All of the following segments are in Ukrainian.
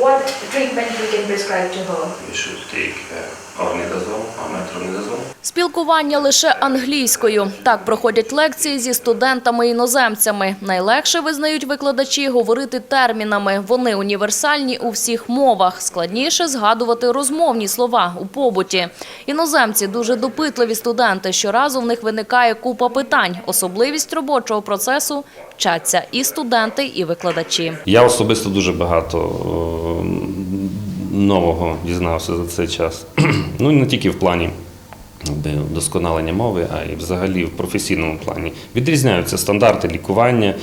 what treatment we can prescribe to her. You should take uh, ornidazole or metronidazole. Спілкування лише англійською. Так проходять лекції зі студентами-іноземцями. Найлегше визнають викладачі говорити термінами. Вони універсальні у всіх мовах. Складніше згадувати розмовні слова у побуті. Іноземці дуже допитливі студенти. Щоразу в них виникає купа питань. Особливість робочого процесу вчаться і студенти, і викладачі. Я особисто дуже багато е, нового дізнався за цей час. ну і не тільки в плані вдосконалення мови, а і взагалі в професійному плані. Відрізняються стандарти лікування,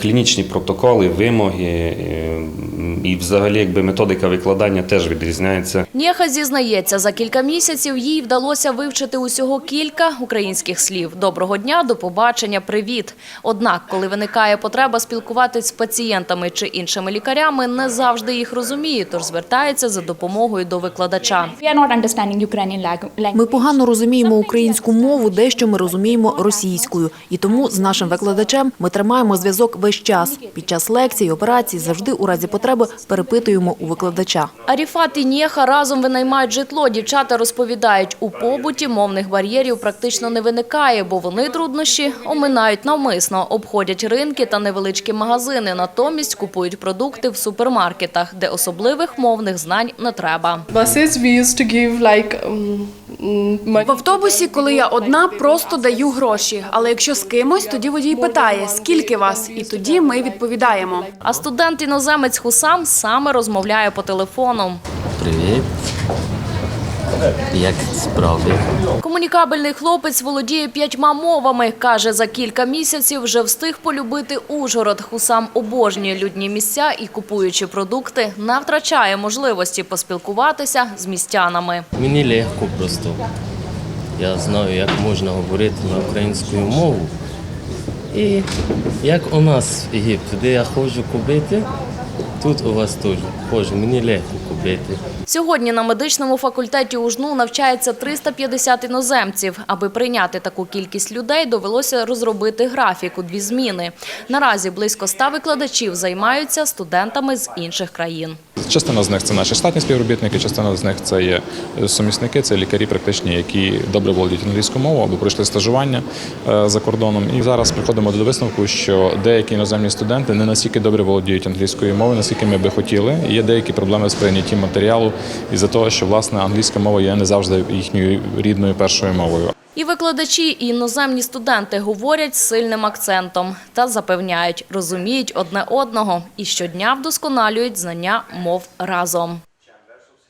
клінічні протоколи, вимоги е, і взагалі якби методика викладання теж відрізняється. Нєха зізнається, за кілька місяців їй вдалося вивчити усього кілька українських слів. Доброго дня, до побачення, привіт. Однак, коли виникає потреба спілкуватись з пацієнтами чи іншими лікарями, не завжди їх розуміє, тож звертається за допомогою до викладача. Ми погано розуміємо українську мову, дещо ми розуміємо російською. І тому з нашим викладачем ми тримаємо зв'язок весь час. Під час лекцій, операцій завжди у разі потреби перепитуємо у викладача. Аріфат і Нєха разом винаймають житло. Дівчата розповідають, у побуті мовних бар'єрів практично не виникає, бо вони труднощі оминають навмисно, обходять ринки та невеличкі магазини, натомість купують продукти в супермаркетах, де особливих мовних знань не треба. В автобусі, коли я одна, просто даю гроші. Але якщо з кимось, тоді водій питає, скільки вас, і тоді ми відповідаємо. А студент-іноземець Хусам саме розмовляє по телефону. Привіт. Як справи? Комунікабельний хлопець володіє п'ятьма мовами. Каже, за кілька місяців вже встиг полюбити Ужгород. Хусам обожнює людні місця і, купуючи продукти, не втрачає можливості поспілкуватися з містянами. Мені легко просто. Я знаю, як можна говорити на українську мову. І як у нас в Єгипті, де я ходжу купити, тут у вас теж Боже, Мені легко купити. Сьогодні на медичному факультеті УЖНУ навчається 350 іноземців. Аби прийняти таку кількість людей, довелося розробити графік у дві зміни. Наразі близько 100 викладачів займаються студентами з інших країн. Частина з них це наші штатні співробітники, частина з них це є сумісники, це лікарі практичні, які добре володіють англійською мовою або пройшли стажування е, за кордоном. І зараз приходимо до висновку, що деякі іноземні студенти не настільки добре володіють англійською мовою, наскільки ми би хотіли. Є деякі проблеми з прийняттям матеріалу із-за того, що власне англійська мова є не завжди їхньою рідною першою мовою. І викладачі, і іноземні студенти говорять сильним акцентом та запевняють, розуміють одне одного і щодня вдосконалюють знання мов разом.